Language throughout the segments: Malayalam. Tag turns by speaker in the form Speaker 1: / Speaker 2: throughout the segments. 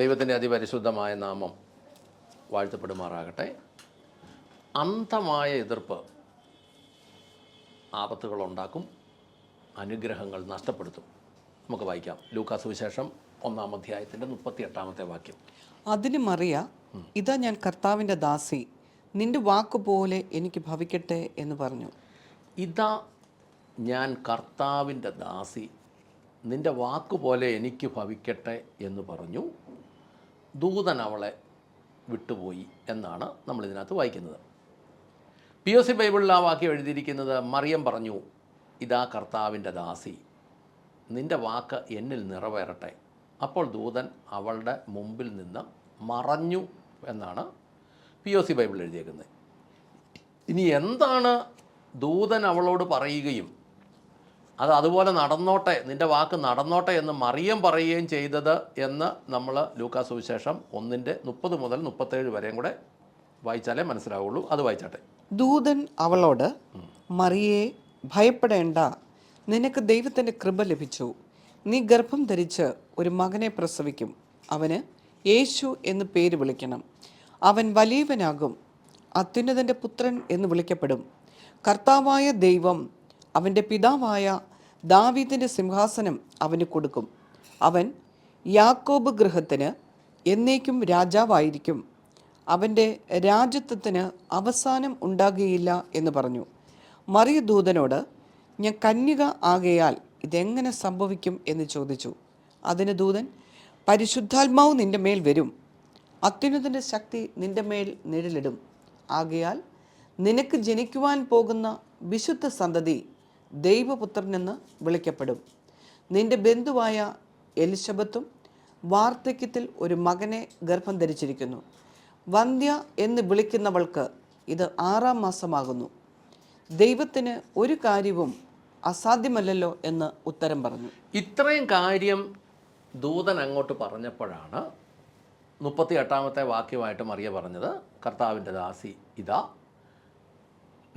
Speaker 1: ദൈവത്തിന്റെ അതിപരിശുദ്ധമായ നാമം വാഴ്ത്തപ്പെടുമാറാകട്ടെ. അന്ധമായ എതിർപ്പ് ആപത്തുകൾ ഉണ്ടാക്കും അനുഗ്രഹങ്ങൾ നഷ്ടപ്പെടുത്തും. നമുക്ക് വായിക്കാം. ലൂക്കാ സുവിശേഷം ഒന്നാം അധ്യായത്തിന്റെ മുപ്പത്തി എട്ടാമത്തെ വാക്യം.
Speaker 2: അതിന് മറിയ ഇതാ ഞാൻ കർത്താവിന്റെ ദാസി നിന്റെ വാക്കുപോലെ എനിക്ക് ഭവിക്കട്ടെ എന്ന് പറഞ്ഞു.
Speaker 1: ഇതാ ഞാൻ കർത്താവിന്റെ ദാസി നിന്റെ വാക്കുപോലെ എനിക്ക് ഭവിക്കട്ടെ എന്ന് പറഞ്ഞു. ദൂതൻ അവളെ വിട്ടുപോയി എന്നാണ് നമ്മൾ ഇതിനകത്ത് വായിക്കുന്നത്. പി ഒ സി ബൈബിളിൽ ആ വാക്യം എഴുതിയിരിക്കുന്നത് മറിയം പറഞ്ഞു ഇതാ കർത്താവിന്റെ ദാസി നിന്റെ വാക്ക് എന്നിൽ നിറവേറട്ടെ. അപ്പോൾ ദൂതൻ അവളുടെ മുമ്പിൽ നിന്ന് മറഞ്ഞു എന്നാണ് പി ഒ സി ബൈബിൾ എഴുതിയേക്കുന്നത്. ഇനി എന്താണ് ദൂതൻ അവളോട് പറയുകയും അത് അതുപോലെ നടന്നോട്ടെ നിന്റെ വാക്ക് നടന്നോട്ടെ എന്ന് മറിയം പറയുകയും ചെയ്തത് എന്ന് നമ്മൾ ലൂക്കാ സുവിശേഷം ഒന്നിന്റെ മുപ്പത് മുതൽ മുപ്പത്തേഴ് വരെയും കൂടെ വായിച്ചാലേ മനസ്സിലാവുള്ളൂ. അത് വായിച്ചാട്ടെ.
Speaker 2: ദൂതൻ അവളോട് മറിയെ ഭയപ്പെടേണ്ട. നിനക്ക് ദൈവത്തിന്റെ കൃപ ലഭിച്ചു. നീ ഗർഭം ധരിച്ച് ഒരു മകനെ പ്രസവിക്കും. അവന് യേശു എന്ന് പേര് വിളിക്കണം. അവൻ വലിയവനാകും. അത്യുന്നതന്റെ പുത്രൻ എന്ന് വിളിക്കപ്പെടും. കർത്താവായ ദൈവം അവന്റെ പിതാവായ ദാവീദിന്റെ സിംഹാസനം അവന് കൊടുക്കും. അവൻ യാക്കോബ് ഗൃഹത്തിന് എന്നേക്കും രാജാവായിരിക്കും. അവന്റെ രാജ്യത്വത്തിന് അവസാനം ഉണ്ടാകുകയില്ല എന്ന് പറഞ്ഞു. മറിയ ദൂതനോട് ഞാൻ കന്യക ആകയാൽ ഇതെങ്ങനെ സംഭവിക്കും? എന്ന് ചോദിച്ചു. അതിന് ദൂതൻ പരിശുദ്ധാത്മാവ് നിന്റെ മേൽ വരും. അത്യുന്നതന്റെ ശക്തി നിന്റെ മേൽ നിഴലിടും. ആകയാൽ നിനക്ക് ജനിക്കുവാൻ പോകുന്ന വിശുദ്ധ സന്തതി ദൈവപുത്രനെന്ന് വിളിക്കപ്പെടും. നിന്റെ ബന്ധുവായ എലിസബത്തും വാർദ്ധക്യത്തിൽ ഒരു മകനെ ഗർഭം ധരിച്ചിരിക്കുന്നു. വന്ധ്യ എന്ന് വിളിക്കുന്നവൾക്ക് ഇത് ആറാം മാസമാകുന്നു. ദൈവത്തിന് ഒരു കാര്യവും അസാധ്യമല്ലല്ലോ എന്ന് ഉത്തരം പറഞ്ഞു.
Speaker 1: ഇത്രയും കാര്യം ദൂതൻ അങ്ങോട്ട് പറഞ്ഞപ്പോഴാണ് മുപ്പത്തി എട്ടാമത്തെ വാക്യമായിട്ട് മറിയ പറഞ്ഞത് കർത്താവിന്റെ ദാസി ഇതാ.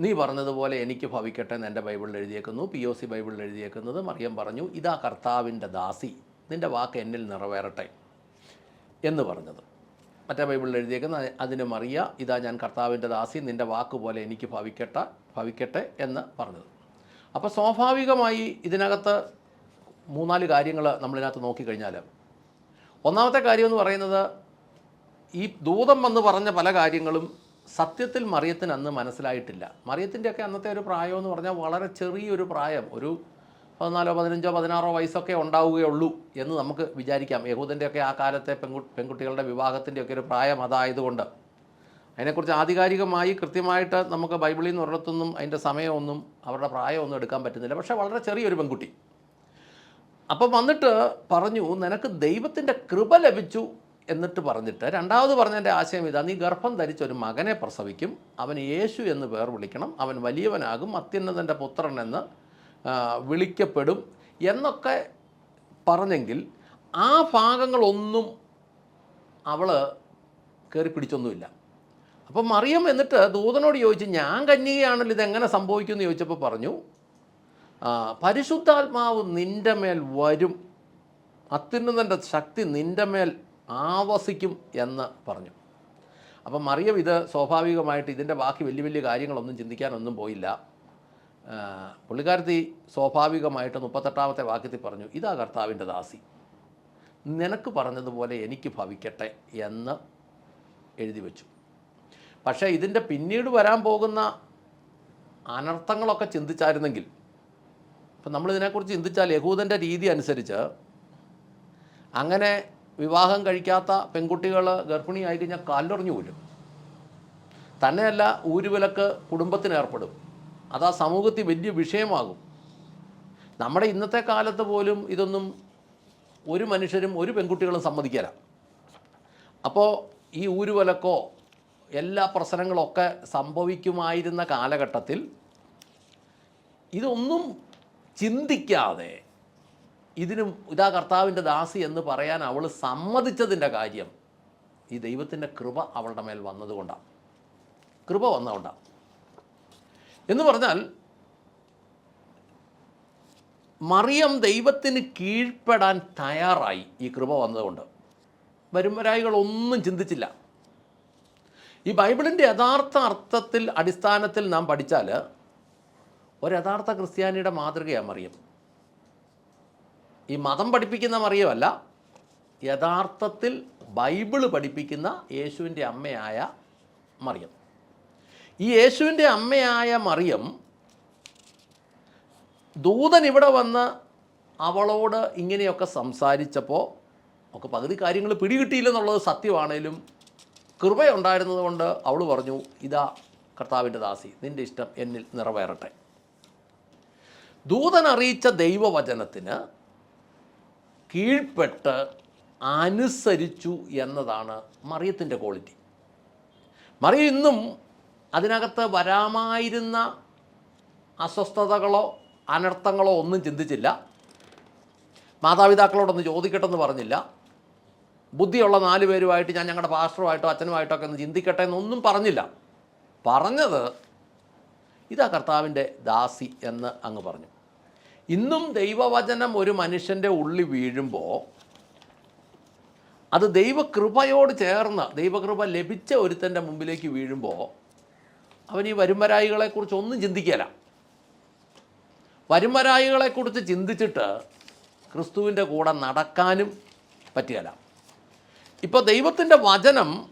Speaker 1: നീ പറഞ്ഞതുപോലെ എനിക്ക് ഭവിക്കട്ടെ എന്ന് എന്റെ ബൈബിളിൽ എഴുതിയേക്കുന്നു. പി ഒ സി ബൈബിളിൽ എഴുതിയേക്കുന്നത് മറിയം പറഞ്ഞു ഇതാ കർത്താവിന്റെ ദാസി നിന്റെ വാക്ക് എന്നിൽ നിറവേറട്ടെ എന്ന് പറഞ്ഞത്. മറ്റേ ബൈബിളിൽ എഴുതിയേക്കുന്ന അതിന് മറിയ ഇതാ ഞാൻ കർത്താവിന്റെ ദാസി നിന്റെ വാക്ക് പോലെ എനിക്ക് ഭവിക്കട്ടെ ഭവിക്കട്ടെ എന്ന് പറഞ്ഞത്. അപ്പോൾ സ്വാഭാവികമായി ഇതിനകത്ത് മൂന്നാൽ കാര്യങ്ങൾ നമ്മളിതിനകത്ത് നോക്കിക്കഴിഞ്ഞാൽ ഒന്നാമത്തെ കാര്യം എന്ന് പറയുന്നത് ഈ ദൂതം വന്ന് പറഞ്ഞ പല കാര്യങ്ങളും സത്യത്തിൽ മറിയത്തിന് അന്ന് മനസ്സിലായിട്ടില്ല. മറിയത്തിന്റെയൊക്കെ അന്നത്തെ ഒരു പ്രായം എന്ന് പറഞ്ഞാൽ വളരെ ചെറിയൊരു പ്രായം. ഒരു പതിനാലോ പതിനഞ്ചോ പതിനാറോ വയസ്സൊക്കെ ഉണ്ടാവുകയുള്ളൂ എന്ന് നമുക്ക് വിചാരിക്കാം. യഹൂദന്റെയൊക്കെ ആ കാലത്തെ പെൺകു പെൺകുട്ടികളുടെ വിവാഹത്തിന്റെയൊക്കെ ഒരു പ്രായം അതായതുകൊണ്ട്. അതിനെക്കുറിച്ച് ആധികാരികമായി കൃത്യമായിട്ട് നമുക്ക് ബൈബിളിൽ നിന്ന് ഒരിടത്തൊന്നും അതിന്റെ സമയമൊന്നും അവരുടെ പ്രായമൊന്നും എടുക്കാൻ പറ്റുന്നില്ല. പക്ഷേ വളരെ ചെറിയൊരു പെൺകുട്ടി. അപ്പം വന്നിട്ട് പറഞ്ഞു നിനക്ക് ദൈവത്തിന്റെ കൃപ ലഭിച്ചു എന്നിട്ട് പറഞ്ഞിട്ട് രണ്ടാമത് പറഞ്ഞതിന്റെ ആശയം ഇതാ നീ ഗർഭം ധരിച്ച ഒരു മകനെ പ്രസവിക്കും അവൻ യേശു എന്ന് പേർ വിളിക്കണം അവൻ വലിയവനാകും അത്യുന്നതന്റെ പുത്രൻ എന്ന് വിളിക്കപ്പെടും എന്നൊക്കെ പറഞ്ഞെങ്കിൽ ആ ഭാഗങ്ങളൊന്നും അവൾ കയറി പിടിച്ചൊന്നുമില്ല. അപ്പം മറിയം എന്നിട്ട് ദൂതനോട് ചോദിച്ചു ഞാൻ കന്യകയാണല്ലോ ഇതെങ്ങനെ സംഭവിക്കുമെന്ന് ചോദിച്ചപ്പോൾ പറഞ്ഞു പരിശുദ്ധാത്മാവ് നിന്റെ മേൽ വരും അത്യുന്നതന്റെ ശക്തി നിന്റെ മേൽ ആവസിക്കും എന്ന് പറഞ്ഞു. അപ്പം മറിയം ഇത് സ്വാഭാവികമായിട്ട് ഇതിന്റെ ബാക്കി വലിയ വലിയ കാര്യങ്ങളൊന്നും ചിന്തിക്കാനൊന്നും പോയില്ല. പുള്ളിക്കാരത്തി സ്വാഭാവികമായിട്ട് മുപ്പത്തെട്ടാമത്തെ വാക്യത്തിൽ പറഞ്ഞു ഇതാ കർത്താവിന്റെ ദാസി. നിനക്ക് പറഞ്ഞതുപോലെ എനിക്ക് ഭവിക്കട്ടെ എന്ന് എഴുതി വെച്ചു. പക്ഷേ ഇതിന്റെ പിന്നീട് വരാൻ പോകുന്ന അനർത്ഥങ്ങളൊക്കെ ചിന്തിച്ചായിരുന്നെങ്കിൽ ഇപ്പം നമ്മളിതിനെക്കുറിച്ച് ചിന്തിച്ചാൽ യഹൂദന്റെ രീതി അനുസരിച്ച് അങ്ങനെ വിവാഹം കഴിക്കാത്ത പെൺകുട്ടികൾ ഗർഭിണിയായി കഴിഞ്ഞാൽ കാലിലൊറിഞ്ഞു പോലും. തന്നെയല്ല ഊരുവിലക്ക് കുടുംബത്തിന് ഏർപ്പെടും. അത് ആ സമൂഹത്തിൽ വലിയ വിഷയമാകും. നമ്മുടെ ഇന്നത്തെ കാലത്ത് പോലും ഇതൊന്നും ഒരു മനുഷ്യരും ഒരു പെൺകുട്ടികളും സമ്മതിക്കില്ല അപ്പോൾ ഈ ഊരുവലക്കോ എല്ലാ പ്രശ്നങ്ങളൊക്കെ സംഭവിക്കുമായിരുന്ന കാലഘട്ടത്തിൽ ഇതൊന്നും ചിന്തിക്കാതെ ഇതിനും ഇതാ കർത്താവിന്റെ ദാസി എന്ന് പറയാൻ അവൾ സമ്മതിച്ചതിന്റെ കാര്യം ഈ ദൈവത്തിന്റെ കൃപ അവളുടെ മേൽ വന്നതുകൊണ്ടാണ് കൃപ വന്നതുകൊണ്ടാണ് എന്ന് പറഞ്ഞാൽ മറിയം ദൈവത്തിന് കീഴ്പ്പെടാൻ തയ്യാറായി ഈ കൃപ വന്നതുകൊണ്ട്. വരുംവരായികളൊന്നും ചിന്തിച്ചില്ല. ഈ ബൈബിളിന്റെ യഥാർത്ഥ അർത്ഥത്തിൽ അടിസ്ഥാനത്തിൽ നാം പഠിച്ചാൽ ഒരു യഥാർത്ഥ ക്രിസ്ത്യാനിയുടെ മാതൃകയാണ് മറിയം. ഈ മതം പഠിപ്പിക്കുന്ന മറിയമല്ല യഥാർത്ഥത്തിൽ ബൈബിൾ പഠിപ്പിക്കുന്ന യേശുവിന്റെ അമ്മയായ മറിയം. ഈ യേശുവിന്റെ അമ്മയായ മറിയം ദൂതൻ ഇവിടെ വന്ന് അവളോട് ഇങ്ങനെയൊക്കെ സംസാരിച്ചപ്പോൾ ഒക്കെ പകുതി കാര്യങ്ങൾ പിടികിട്ടിയില്ലെന്നുള്ളത് സത്യമാണേലും കൃപയുണ്ടായിരുന്നത് കൊണ്ട് അവൾ പറഞ്ഞു ഇതാ കർത്താവിന്റെ ദാസി നിന്റെ ഇഷ്ടം എന്നിൽ നിറവേറട്ടെ. ദൂതൻ അറിയിച്ച ദൈവവചനത്തിന് കീഴ്പ്പെട്ട് അനുസരിച്ചു എന്നതാണ് മറിയത്തിന്റെ ക്വാളിറ്റി. മറിയ ഇന്നും അതിനകത്ത് വരാമായിരുന്ന അസ്വസ്ഥതകളോ അനർത്ഥങ്ങളോ ഒന്നും ചിന്തിച്ചില്ല. മാതാപിതാക്കളോടൊന്ന് ചോദിക്കട്ടെന്ന് പറഞ്ഞില്ല. ബുദ്ധിയുള്ള നാല് പേരുമായിട്ട് ഞാൻ ഞങ്ങളുടെ പാസ്റ്ററുമായിട്ടോ അച്ഛനുമായിട്ടോ ഒക്കെ ഒന്ന് ചിന്തിക്കട്ടെ എന്നൊന്നും പറഞ്ഞില്ല. പറഞ്ഞത് ഇതാ കർത്താവിന്റെ ദാസി എന്ന് അങ്ങ് പറഞ്ഞു. ഇന്നും ദൈവവചനം ഒരു മനുഷ്യന്റെ ഉള്ളിൽ വീഴുമ്പോൾ അത് ദൈവകൃപയോട് ചേർന്ന് ദൈവകൃപ ലഭിച്ച ഒരുത്തന്റെ മുമ്പിലേക്ക് വീഴുമ്പോൾ അവൻ ഈ വരുംവരായികളെക്കുറിച്ച് ഒന്നും ചിന്തിക്കില്ല വരുംവരായികളെക്കുറിച്ച് ചിന്തിച്ചിട്ട് ക്രിസ്തുവിന്റെ കൂടെ നടക്കാനും പറ്റിയല്ല ഇപ്പോൾ ദൈവത്തിന്റെ വചനം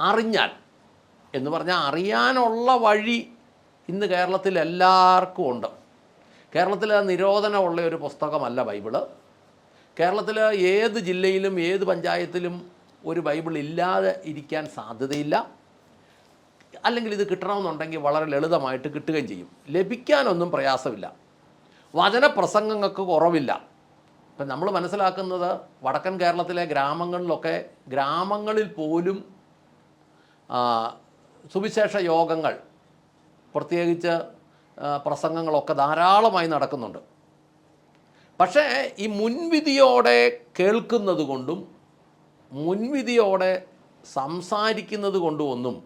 Speaker 1: അറിഞ്ഞാൽ എന്ന് പറഞ്ഞാൽ അറിയാനുള്ള വഴി ഇന്ന് കേരളത്തിൽ എല്ലാവർക്കും ഉണ്ട്. കേരളത്തിൽ നിരോധനമുള്ള ഒരു പുസ്തകമല്ല ബൈബിൾ. കേരളത്തിൽ ഏത് ജില്ലയിലും ഏത് പഞ്ചായത്തിലും ഒരു ബൈബിൾ ഇല്ലാതെ ഇരിക്കാൻ സാധ്യതയില്ല. അല്ലെങ്കിൽ ഇത് കിട്ടണമെന്നുണ്ടെങ്കിൽ വളരെ ലളിതമായിട്ട് കിട്ടുകയും ചെയ്യും. ലഭിക്കാനൊന്നും പ്രയാസമില്ല. വചനപ്രസംഗങ്ങൾക്ക് കുറവില്ല. ഇപ്പം നമ്മൾ മനസ്സിലാക്കുന്നത് വടക്കൻ കേരളത്തിലെ ഗ്രാമങ്ങളിലൊക്കെ ഗ്രാമങ്ങളിൽ പോലും സുവിശേഷ യോഗങ്ങൾ പ്രത്യേകിച്ച് പ്രസംഗങ്ങളൊക്കെ ധാരാളമായി നടക്കുന്നുണ്ട്. പക്ഷേ ഈ മുൻവിധിയോടെ കേൾക്കുന്നത് കൊണ്ടും മുൻവിധിയോടെ സംസാരിക്കുന്നത് കൊണ്ടും ഒന്നും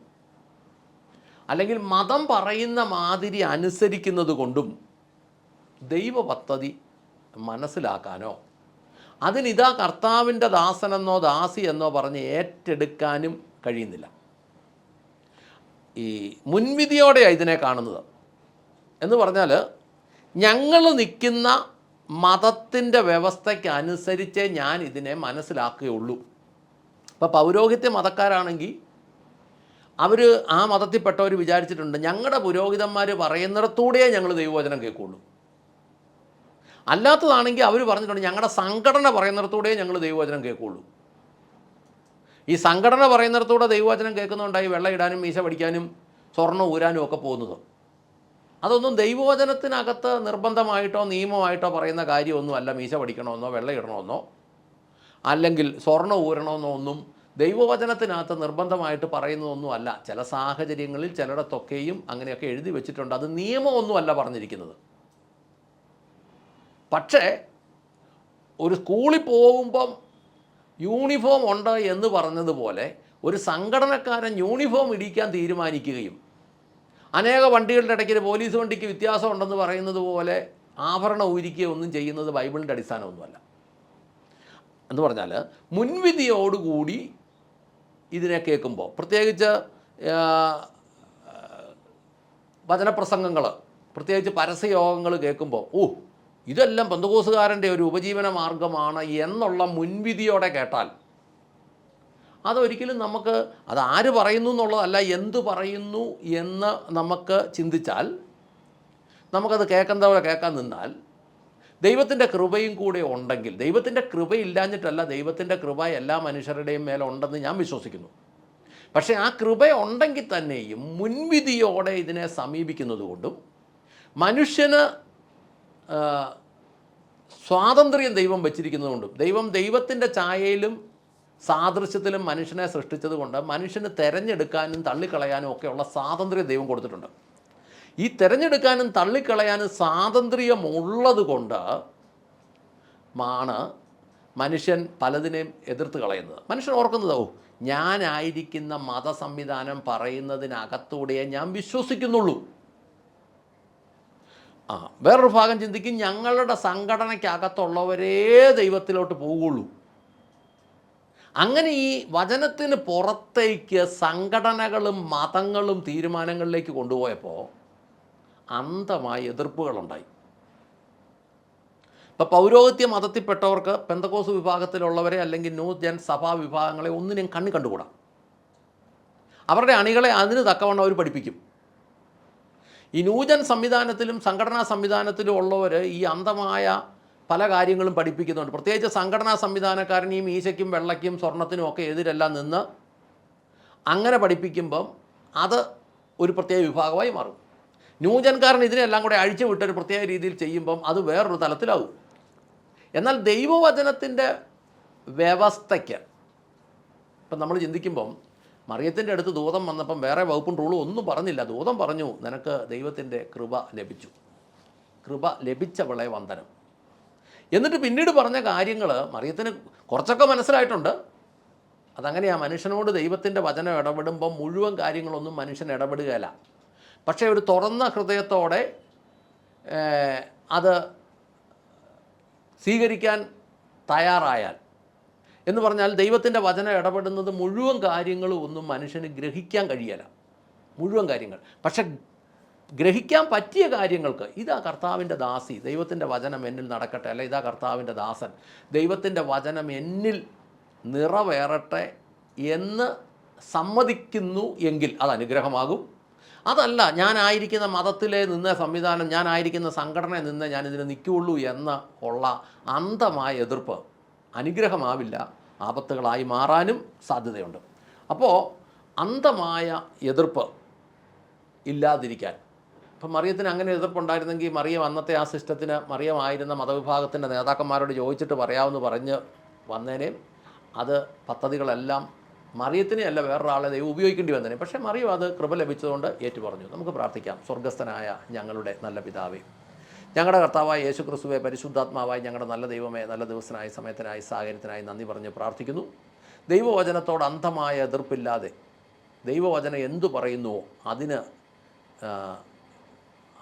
Speaker 1: അല്ലെങ്കിൽ മതം പറയുന്ന മാതിരി അനുസരിക്കുന്നത് കൊണ്ടും ദൈവ പദ്ധതി മനസ്സിലാക്കാനോ അതിനിതാ കർത്താവിന്റെ ദാസനെന്നോ ദാസി എന്നോ പറഞ്ഞ് ഏറ്റെടുക്കാനും കഴിയുന്നില്ല. ഈ മുൻവിധിയോടെയാണ് ഇതിനെ കാണുന്നത്. എന്ന് പറഞ്ഞാൽ ഞങ്ങൾ നിൽക്കുന്ന മതത്തിന്റെ വ്യവസ്ഥയ്ക്ക് അനുസരിച്ചേ ഞാൻ ഇതിനെ മനസ്സിലാക്കുകയുള്ളൂ. ഇപ്പോൾ പൗരോഹിത്യ മതക്കാരാണെങ്കിൽ അവർ ആ മതത്തിൽപ്പെട്ടവർ വിചാരിച്ചിട്ടുണ്ട് ഞങ്ങളുടെ പുരോഹിതന്മാർ പറയുന്നിടത്തൂടെയേ ഞങ്ങൾ ദൈവവചനം കേൾക്കുള്ളൂ അല്ലാത്തതാണെങ്കിൽ അവർ പറഞ്ഞിട്ടുണ്ട് ഞങ്ങളുടെ സംഘടന പറയുന്നിടത്തൂടെയേ ഞങ്ങൾ ദൈവവചനം കേൾക്കുള്ളൂ ഈ സംഘടന പറയുന്നിടത്തൂടെ ദൈവവചനം കേൾക്കുന്നുണ്ടായി വെള്ളം ഇടാനും മീശ പഠിക്കാനും സ്വർണം ഊരാനും ഒക്കെ പോകുന്നത്. അതൊന്നും ദൈവവചനത്തിനകത്ത് നിർബന്ധമായിട്ടോ നിയമമായിട്ടോ പറയുന്ന കാര്യമൊന്നുമല്ല. മീശ പഠിക്കണമെന്നോ വെള്ളം ഇടണമെന്നോ അല്ലെങ്കിൽ സ്വർണം ഊരണമെന്നോ ഒന്നും ദൈവവചനത്തിനകത്ത് നിർബന്ധമായിട്ട് പറയുന്നതൊന്നുമല്ല. ചില സാഹചര്യങ്ങളിൽ ചിലയിടത്തൊക്കെയും അങ്ങനെയൊക്കെ എഴുതി വെച്ചിട്ടുണ്ട്. അത് നിയമമൊന്നുമല്ല പറഞ്ഞിരിക്കുന്നത്. പക്ഷേ ഒരു സ്കൂളിൽ പോകുമ്പം യൂണിഫോം ഉണ്ട് എന്ന് പറഞ്ഞതുപോലെ ഒരു സംഘടനക്കാരൻ യൂണിഫോം ഇടിക്കാൻ തീരുമാനിക്കുകയും അനേക വണ്ടികളുടെ ഇടയ്ക്ക് പോലീസ് വണ്ടിക്ക് വ്യത്യാസം ഉണ്ടെന്ന് പറയുന്നത് പോലെ ആഭരണം ഊരിക്കുകയോ ഒന്നും ചെയ്യുന്നത് ബൈബിളിന്റെ അടിസ്ഥാനമൊന്നുമല്ല. എന്ന് പറഞ്ഞാൽ മുൻവിധിയോടുകൂടി ഇതിനെ കേൾക്കുമ്പോൾ പ്രത്യേകിച്ച് വചനപ്രസംഗങ്ങൾ പ്രത്യേകിച്ച് പരസ്യയോഗങ്ങൾ കേൾക്കുമ്പോൾ ഓ ഇതെല്ലാം ബന്ധുക്കോസുകാരന്റെ ഒരു ഉപജീവന മാർഗമാണ് എന്നുള്ള മുൻവിധിയോടെ കേട്ടാൽ അതൊരിക്കലും നമുക്ക് അത് ആര് പറയുന്നു എന്നുള്ളതല്ല എന്ത് പറയുന്നു എന്ന് നമുക്ക് ചിന്തിച്ചാൽ നമുക്കത് കേൾക്കുന്നവരെ കേൾക്കാൻ നിന്നാൽ ദൈവത്തിന്റെ കൃപയും കൂടെ ഉണ്ടെങ്കിൽ ദൈവത്തിന്റെ കൃപ ഇല്ലാഞ്ഞിട്ടല്ല ദൈവത്തിന്റെ കൃപ എല്ലാ മനുഷ്യരുടെയും മേലെ ഉണ്ടെന്ന് ഞാൻ വിശ്വസിക്കുന്നു. പക്ഷേ ആ കൃപ ഉണ്ടെങ്കിൽ തന്നെയും മുൻവിധിയോടെ ഇതിനെ സമീപിക്കുന്നത് കൊണ്ടും മനുഷ്യന് സ്വാതന്ത്ര്യം ദൈവം വച്ചിരിക്കുന്നതുകൊണ്ടും ദൈവം ദൈവത്തിന്റെ ഛായയിലും സാദൃശ്യത്തിലും മനുഷ്യനെ സൃഷ്ടിച്ചത് കൊണ്ട് മനുഷ്യന് തിരഞ്ഞെടുക്കാനും തള്ളിക്കളയാനും ഒക്കെയുള്ള സ്വാതന്ത്ര്യം ദൈവം കൊടുത്തിട്ടുണ്ട്. ഈ തിരഞ്ഞെടുക്കാനും തള്ളിക്കളയാനും സ്വാതന്ത്ര്യമുള്ളത് കൊണ്ട് മാണ് മനുഷ്യൻ പലതിനെയും എതിർത്ത് കളയുന്നത്. മനുഷ്യൻ ഓർക്കുന്നത് ഓ ഞാനായിരിക്കുന്ന മതസംവിധാനം പറയുന്നതിനകത്തൂടെ ഞാൻ വിശ്വസിക്കുന്നുള്ളൂ. ആ വേറൊരു ഭാഗം ചിന്തിക്കും ഞങ്ങളുടെ സംഘടനയ്ക്കകത്തുള്ളവരേ ദൈവത്തിലോട്ട് പോവുള്ളൂ അങ്ങനെ ഈ വചനത്തിന് പുറത്തേക്ക് സംഘടനകളും മതങ്ങളും തീരുമാനങ്ങളിലേക്ക് കൊണ്ടുപോയപ്പോൾ അന്ധമായ എതിർപ്പുകളുണ്ടായി. ഇപ്പോൾ പൗരോഹിത്യ മതത്തിൽപ്പെട്ടവർക്ക് പെന്തക്കോസ് വിഭാഗത്തിലുള്ളവരെ അല്ലെങ്കിൽ ന്യൂ ജൻ സഭാ വിഭാഗങ്ങളെ ഒന്നിനും കണ്ണി കണ്ടുകൂടാ. അവരുടെ അണികളെ അതിന് തക്കവണ്ണം അവർ പഠിപ്പിക്കും. ഈ ന്യൂജൻ സംവിധാനത്തിലും സംഘടനാ സംവിധാനത്തിലും ഉള്ളവർ ഈ അന്ധമായ പല കാര്യങ്ങളും പഠിപ്പിക്കുന്നുണ്ട്. പ്രത്യേകിച്ച് സംഘടനാ സംവിധാനക്കാരൻ ഈ മീശയ്ക്കും വെള്ളയ്ക്കും സ്വർണത്തിനും ഒക്കെ എതിരെല്ലാം നിന്ന് അങ്ങനെ പഠിപ്പിക്കുമ്പം അത് ഒരു പ്രത്യേക വിഭാഗമായി മാറും. ന്യൂജൻകാരൻ ഇതിനെല്ലാം കൂടെ അഴിച്ചു വിട്ടൊരു പ്രത്യേക രീതിയിൽ ചെയ്യുമ്പം അത് വേറൊരു തലത്തിലാവും. എന്നാൽ ദൈവവചനത്തിന്റെ വ്യവസ്ഥയ്ക്ക് ഇപ്പം നമ്മൾ ചിന്തിക്കുമ്പം മറിയത്തിന്റെ അടുത്ത് ദൂതം വന്നപ്പം വേറെ വകുപ്പും റൂളും ഒന്നും പറഞ്ഞില്ല. ദൂതം പറഞ്ഞു നിനക്ക് ദൈവത്തിന്റെ കൃപ ലഭിച്ചു. കൃപ ലഭിച്ചവളെ വന്ദനം. എന്നിട്ട് പിന്നീട് പറഞ്ഞ കാര്യങ്ങൾ മറിയത്തിന് കുറച്ചൊക്കെ മനസ്സിലായിട്ടുണ്ട്. അതങ്ങനെയാ മനുഷ്യനോട് ദൈവത്തിന്റെ വചനം ഇടപെടുമ്പം മുഴുവൻ കാര്യങ്ങളൊന്നും മനുഷ്യൻ ഇടപെടുകയില്ല. പക്ഷേ ഒരു തുറന്ന ഹൃദയത്തോടെ അത് സ്വീകരിക്കാൻ തയ്യാറായാൽ എന്ന് പറഞ്ഞാൽ ദൈവത്തിന്റെ വചനം ഇടപെടുന്നത് മുഴുവൻ കാര്യങ്ങളും ഒന്നും മനുഷ്യന് ഗ്രഹിക്കാൻ കഴിയല മുഴുവൻ കാര്യങ്ങൾ. പക്ഷെ ഗ്രഹിക്കാൻ പറ്റിയ കാര്യങ്ങൾക്ക് ഇതാ കർത്താവിന്റെ ദാസി ദൈവത്തിന്റെ വചനം എന്നിൽ നടക്കട്ടെ. അല്ല ഇതാ കർത്താവിന്റെ ദാസൻ. ദൈവത്തിന്റെ വചനം എന്നിൽ നിറവേറട്ടെ എന്ന് സമ്മതിക്കുന്നു എങ്കിൽ അത് അനുഗ്രഹമാകും. അതല്ല ഞാനായിരിക്കുന്ന മതത്തിലെ നിന്ന സംവിധാനം ഞാനായിരിക്കുന്ന സംഘടനയിൽ നിന്ന് ഞാനിതിന് നിൽക്കുകയുള്ളൂ എന്ന ഉള്ള അന്ധമായ എതിർപ്പ് അനുഗ്രഹമാവില്ല. ആപത്തുകളായി മാറാനും സാധ്യതയുണ്ട്. അപ്പോൾ അന്ധമായ എതിർപ്പ് ഇല്ലാതിരിക്കാൻ ഇപ്പം മറിയത്തിന് അങ്ങനെ എതിർപ്പുണ്ടായിരുന്നെങ്കിൽ മറിയം അന്നത്തെ ആ സിസ്റ്റത്തിന് മറിയമായിരുന്ന മതവിഭാഗത്തിന്റെ നേതാക്കന്മാരോട് ചോദിച്ചിട്ട് പറയാമെന്ന് പറഞ്ഞ് വന്നേനെ. അത് പദ്ധതികളെല്ലാം മറിയത്തിനെ അല്ല വേറൊരാളെ ദൈവം ഉപയോഗിക്കേണ്ടി വന്നേനെ. പക്ഷേ മറിയം അത് കൃപ ലഭിച്ചതുകൊണ്ട് ഏറ്റു പറഞ്ഞു നമുക്ക് പ്രാർത്ഥിക്കാം. സ്വർഗസ്ഥനായ ഞങ്ങളുടെ നല്ല പിതാവേ. ഞങ്ങളുടെ കർത്താവായ യേശു ക്രിസ്തുവെ പരിശുദ്ധാത്മാവായി ഞങ്ങളുടെ നല്ല ദൈവമേ നല്ല ദിവസനായി സമയത്തിനായി സാഹചര്യത്തിനായി നന്ദി പറഞ്ഞ് പ്രാർത്ഥിക്കുന്നു. ദൈവവചനത്തോട് അന്ധമായ എതിർപ്പില്ലാതെ ദൈവവചനം എന്തു പറയുന്നുവോ അതിന്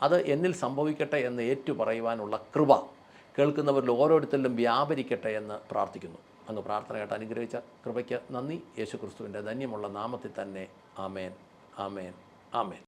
Speaker 1: അത് എന്നിൽ സംഭവിക്കട്ടെ എന്ന് ഏറ്റു പറയുവാനുള്ള കൃപ കേൾക്കുന്നവരിൽ ഓരോരുത്തരിലും വ്യാപരിക്കട്ടെ എന്ന് പ്രാർത്ഥിക്കുന്നു. അങ്ങ് പ്രാർത്ഥനയായിട്ട് അനുഗ്രഹിച്ച കൃപയ്ക്ക് നന്ദി. യേശു ക്രിസ്തുവിന്റെ ധന്യമുള്ള നാമത്തിൽ തന്നെ ആമേൻ. ആമേൻ. ആമേൻ.